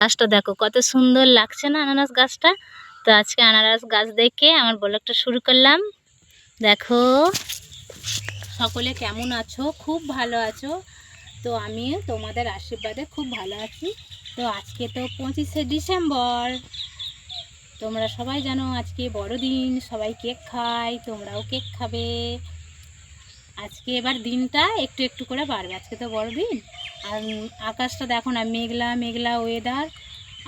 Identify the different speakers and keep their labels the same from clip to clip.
Speaker 1: গাছটা দেখো, কত সুন্দর লাগছে না আনারস গাছটা? তো আজকে আনারস গাছ দেখে আমার ব্লগটা শুরু করলাম। দেখো, সকলে কেমন আছো? খুব ভালো আছো? তো আমি তোমাদের আশীর্বাদে খুব ভালো আছি। তো আজকে তো পঁচিশে ডিসেম্বর। তোমরা সবাই জানো আজকে বড়দিন, সবাই কেক খায়, তোমরাও কেক খাবে। আজকে এবার দিনটা একটু একটু করে বাড়বে, আজকে তো বড়দিন। আর আকাশটা দেখো না, মেঘলা মেঘলা ওয়েদার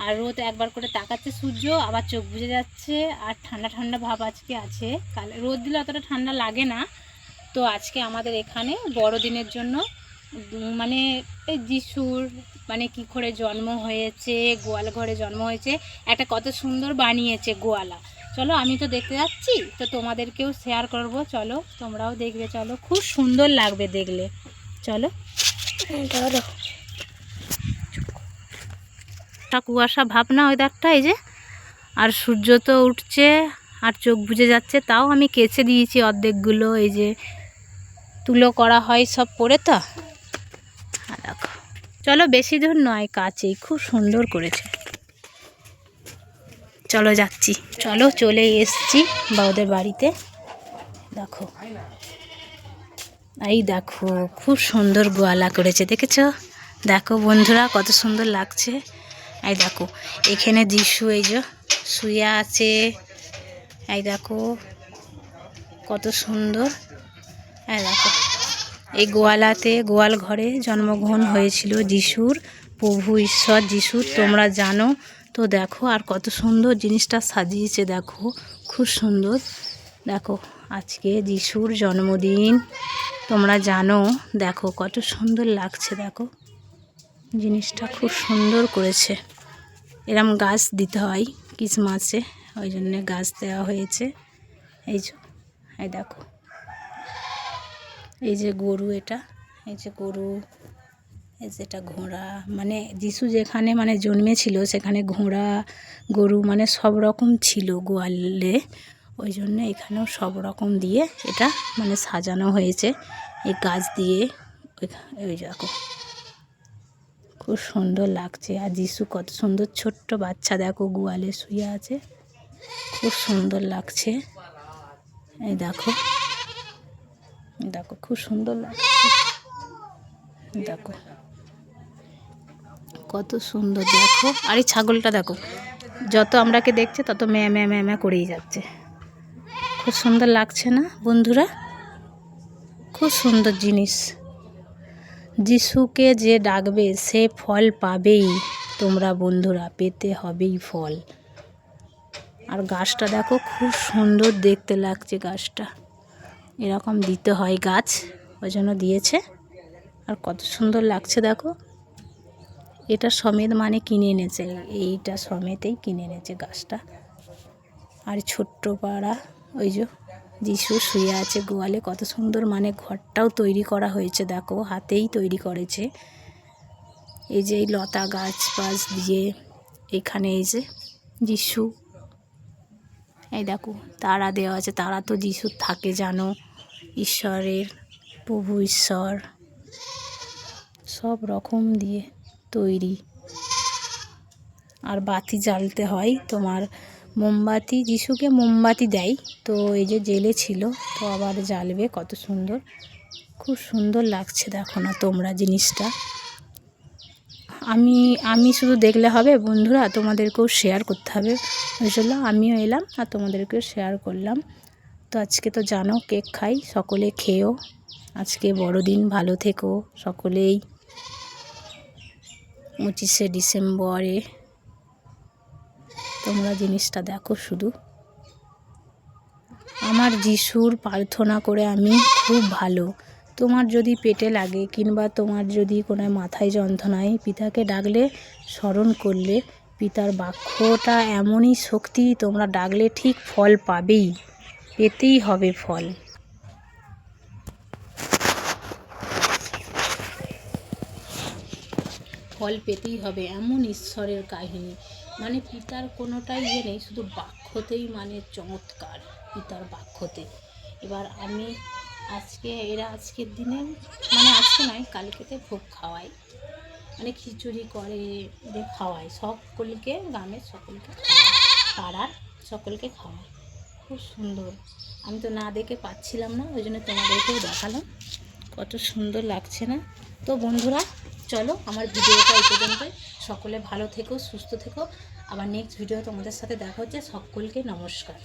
Speaker 1: আর রোদ একবার করে তাকাচ্ছে সূর্য, আবার চোখ বুজে যাচ্ছে, আর ঠান্ডা ঠান্ডা ভাব আজকে আছে। কাল রোদ দিলে অতটা ঠান্ডা লাগে না। তো আজকে আমাদের এখানে বড়দিনের জন্য মানে এই যিশুর মানে কি করে জন্ম হয়েছে, গোয়াল ঘরে জন্ম হয়েছে, একটা কত সুন্দর বানিয়েছে গোয়ালা। চলো আমি তো দেখতে যাচ্ছি, তো তোমাদেরকেও শেয়ার করব। চলো তোমরাও দেখবে, চলো খুব সুন্দর লাগবে দেখলে। চলো। একটা কুয়াশা ভাবনা ওয়েদারটা, এই যে। আর সূর্য তো উঠছে, আর চোখ বুজে যাচ্ছে, তাও আমি কেচে দিয়েছি অর্ধেকগুলো, এই যে তুলো করা হয় সব পরে তো। দেখো, চলো বেশি দূর নয়, কাছেই, খুব সুন্দর করেছে। চলো যাচ্ছি, চলো চলে এসছি বাউদের বাড়িতে। দেখো এই দেখো, খুব সুন্দর গোয়ালা করেছে, দেখেছ? দেখো বন্ধুরা, কত সুন্দর লাগছে। এই দেখো, এখানে যিশু, এই যে শুয়ে আছে। এই দেখো, কত সুন্দর। এই দেখো, এই গোয়ালাতে, গোয়াল ঘরে জন্মগ্রহণ হয়েছিল যিশুর প্রভু ঈশ্বর। যিশু, তোমরা জানো। তো দেখো, আর কত সুন্দর জিনিসটা সাজিয়েছে, দেখো। খুব সুন্দর। দেখো, আজকে যিশুর জন্মদিন। তোমরা জানো, দেখো কত সুন্দর লাগছে, দেখো। জিনিসটা খুব সুন্দর করেছে। এরম গাছ দিতে হয় ক্রিসমাসে ওই জন্যে গাছ দেওয়া হয়েছে। এই যে, এই দেখো। এই যে গরু এটা, এই যে গরু, এই যে এটা ঘোড়া মানে যিশু যেখানে মানে জন্মেছিল, সেখানে ঘোড়া, গরু মানে সব রকম ছিল গোয়ালে। ওই জন্য এখানেও সব রকম দিয়ে এটা মানে সাজানো হয়েছে। এই গাছ দিয়ে ওই দেখো। খুব সুন্দর লাগছে। আর যিশু কত সুন্দর ছোট্ট বাচ্চা, দেখো গোয়ালে শুয়ে আছে। খুব সুন্দর লাগছে। এই দেখো। দেখো, খুব সুন্দর লাগছে। দেখো। কত সুন্দর, দেখো। আর এই ছাগলটা দেখো, যত আমরাকে দেখছে, তত ম্যা ম্যা ম্যা ম্যা করেই যাচ্ছে। খুব সুন্দর লাগছে না, বন্ধুরা? খুব সুন্দর জিনিস। যিশুকে যে ডাকবে, সে ফল পাবেই। তোমরা বন্ধুরা, পেতে হবেই ফল। আর গাছটা দেখো, খুব সুন্দর দেখতে লাগছে গাছটা। এরকম দিতে হয় গাছ, ওই জন্য দিয়েছে। আর কত সুন্দর লাগছে দেখো। এটা সমেত মানে কিনে এনেছে, এইটা সমেতেই কিনে এনেছে গাছটা। আর ছোট্ট পাড়া ওই যে যিশু শুয়ে আছে গোয়ালে, কত সুন্দর মানে ঘরটাও তৈরি করা হয়েছে, দেখো, হাতেই তৈরি করেছে। এই যে এই লতা গাছ পাশ দিয়ে এখানে এই যে যিশু। এই দেখো, তারা দেওয়া আছে, তারা তো যিশুর থাকে, জানো, ঈশ্বরের, প্রভু ঈশ্বর। সব রকম দিয়ে তৈরি। আর বাতি জ্বালতে হয় তোমার মোমবাতি, যিশুকে মোমবাতি দেয়। তো এই যে জেলে ছিল, তো আবার জ্বালবে, কত সুন্দর। খুব সুন্দর লাগছে দেখো না তোমরা জিনিসটা। আমি আমি শুধু দেখলে হবে, বন্ধুরা, তোমাদেরকেও শেয়ার করতে হবে। ওই জন্য আমিও এলাম আর তোমাদেরকেও শেয়ার করলাম। তো আজকে তো জানো, কেক খাই, সকলে খেয়েও। আজকে বড়দিন, ভালো থেকো সকলেই। পঁচিশে ডিসেম্বরে। তোমরা জিনিসটা দেখো শুধু। আমার যিশুর প্রার্থনা করে আমি খুব ভালো। তোমার যদি পেটে লাগে কিংবা তোমার যদি কোনো মাথায় যন্ত্রণায় পিতাকে ডাকলে, স্মরণ করলে পিতার বাক্যটা এমনই শক্তি তোমরা ডাকলে ঠিক ফল পাবেই, পেতেই হবে ফল। ফল পেতেই হবে এমন ঈশ্বরের কাহিনী। মানে পিতার কোনোটাই ইয়ে নেই, শুধু বাক্যতেই মানে চমৎকার পিতার বাক্যতে। এবার আমি আজকে, এরা আজকের দিনে মানে আজকে নয় কালকেতে ভোগ খাওয়াই। মানে খিচুড়ি করে দিয়ে খাওয়াই। সকলকে, গ্রামের সকলকে পাড়ার সকলকে খাওয়ায় খুব সুন্দর। আমি তো না দেখে পাচ্ছিলাম না, ওই জন্য তোমাদেরকেও দেখালাম। কত সুন্দর লাগছে না? তো বন্ধুরা চলো, আমার ভিডিওটা এই পর্যন্ত সকলে ভালো থেকো, সুস্থ থেকো। আবার নেক্সট ভিডিও তোমাদের সাথে দেখা হচ্ছে। সকলকে নমস্কার।